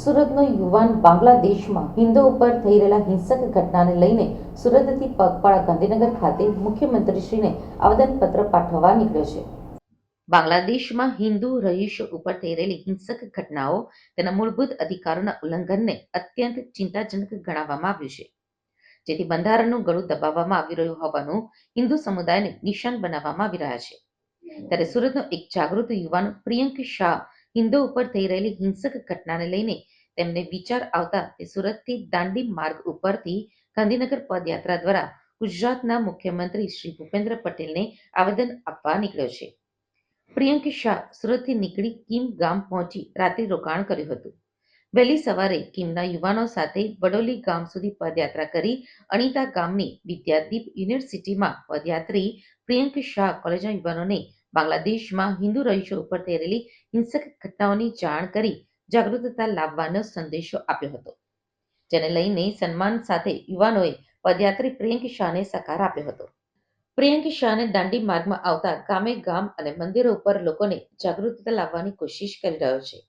સુરતનો યુવાન બાંગ્લાદેશમાં હિન્દુ ઉપર થઈ રહેલા હિંસક ઘટનાને લઈને સુરતથી પગપાળા ગાંધીનગર ખાતે મુખ્યમંત્રીશ્રીને આવેદનપત્ર પાઠવવા નીકળ્યો છે. બાંગ્લાદેશમાં હિન્દુ રહીશો ઉપર થઈ રહેલી હિંસક ઘટનાઓ તેના મૂળભૂત અધિકારોના ઉલ્લંઘનને અત્યંત ચિંતાજનક ગણાવવામાં આવ્યું છે. જેથી બંધારણનું ગળું દબાવવામાં આવી રહ્યું હોવાનું હિન્દુ સમુદાયને નિશાન બનાવવામાં આવી રહ્યા છે. ત્યારે સુરતનો એક જાગૃત યુવાન પ્રિયંક શાહ હિન્દુ ઉપર થઈ રહેલી હિંસક ઘટનાને લઈને તેમને વિચાર આવતા તે સુરતથી દાંડી માર્ગ ઉપરથી ગાંધીનગર પદયાત્રા દ્વારા ગુજરાતના મુખ્યમંત્રી શ્રી ભૂપેન્દ્ર પટેલને આવેદન આપવા નીકળ્યો છે. પ્રિયંક શાહ સુરતથી નીકળી કિમ ગામ પહોંચી રાત્રિ રોકાણ કર્યું હતું. વહેલી સવારે કિમના યુવાનો સાથે બડોલી ગામ સુધી પદયાત્રા કરી અણીતા ગામની વિદ્યાદીપ યુનિવર્સિટીમાં પદયાત્રી પ્રિયંક શાહ કોલેજના યુવાનોને બાંગ્લાદેશમાં હિન્દુ રહીશો ઉપર થઈ રહેલી હિંસક ઘટનાઓની જાણ કરી જાગૃતતા લાવવાનો સંદેશો આપ્યો હતો. જેને લઈને સન્માન સાથે યુવાનોએ પદયાત્રી પ્રિયંક શાહને સકાર આપ્યો હતો. પ્રિયંક શાહને દાંડી માર્ગમાં આવતા ગામે ગામ અને મંદિરો ઉપર લોકોને જાગૃતતા લાવવાની કોશિશ કરી રહ્યો છે.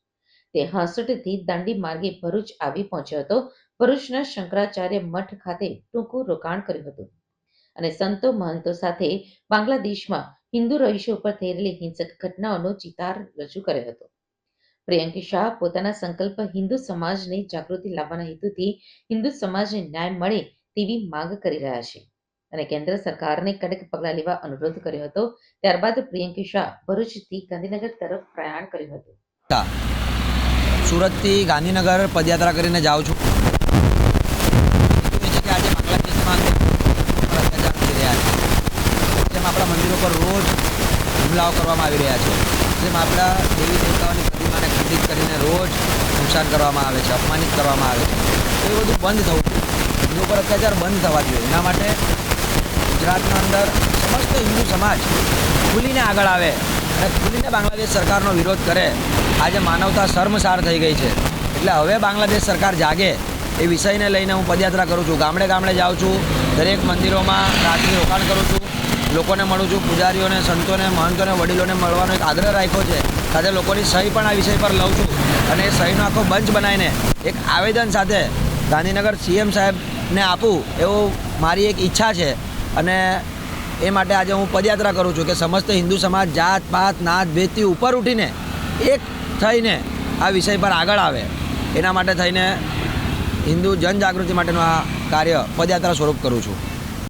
તે હાંસઠથી દાંડી માર્ગે ભરૂચ આવી પહોંચ્યો હતો. ભરૂચના શંકરાચાર્ય મઠ ખાતે ટૂંકું રોકાણ કર્યું હતું. અને સંતો મહંતો સાથે બાંગ્લાદેશમાં હિન્દુ રહીશો ઉપર થયેલી હિંસક ઘટનાઓનો ચિતાર રજૂ કર્યો હતો. પ્રિયંકી શાહ પોતાના સંકલ્પ હિન્દુ સમાજને જાગૃતિ લાવવાના હેતુથી હિન્દુ સમાજને ન્યાય મળે તેવી માંગ કરી રહ્યા છે અને કેન્દ્ર સરકારને કડક પગલાં લેવા અનુરોધ કર્યો હતો. ત્યારબાદ પ્રિયંકી શાહ ભરૂચથી ગાંધીનગર તરફ પ્રયાણ કર્યું હતું. સુરતથી ગાંધીનગર પદયાત્રા કરીને જાઉં છું કે આજે બાંગ્લાદેશમાં અંદર અત્યાચાર થઈ રહ્યા છે જેમ આપણા મંદિરો પર રોજ હુમલાઓ કરવામાં આવી રહ્યા છે. જેમ આપણા દેવી દેવતાઓની પ્રતિમાને ખંડિત કરીને રોજ નુકસાન કરવામાં આવે છે, અપમાનિત કરવામાં આવે છે. એ બધું બંધ થવું હિન્દુ પર અત્યાચાર બંધ થવા જોઈએ. એના માટે ગુજરાતના અંદર સમસ્ત હિન્દુ સમાજ ખુલીને આગળ આવે અને ખુલીને બાંગ્લાદેશ સરકારનો વિરોધ કરે. આજે માનવતા શર્મસાર થઈ ગઈ છે. એટલે હવે બાંગ્લાદેશ સરકાર જાગે એ વિષયને લઈને હું પદયાત્રા કરું છું. ગામડે ગામડે જાઉં છું. દરેક મંદિરોમાં રાત્રિ રોકાણ કરું છું. લોકોને મળું છું, પૂજારીઓને, સંતોને, મહંતોને, વડીલોને મળવાનો એક આગ્રહ રાખ્યો છે. સાથે લોકોની સહી પણ આ વિષય પર લઉં છું અને એ સહીનો આખો બંચ બનાવીને એક આવેદન સાથે ગાંધીનગર સીએમ સાહેબને આપું એવું મારી એક ઈચ્છા છે. અને એ માટે આજે હું પદયાત્રા કરું છું કે સમસ્ત હિન્દુ સમાજ, જાત, પાત, નાત ભેદથી ઉપર ઉઠીને એક થઈને આ વિષય પર આગળ આવે. એના માટે થઈને હિન્દુ જનજાગૃતિ માટેનું આ કાર્ય પદયાત્રા સ્વરૂપ કરું છું.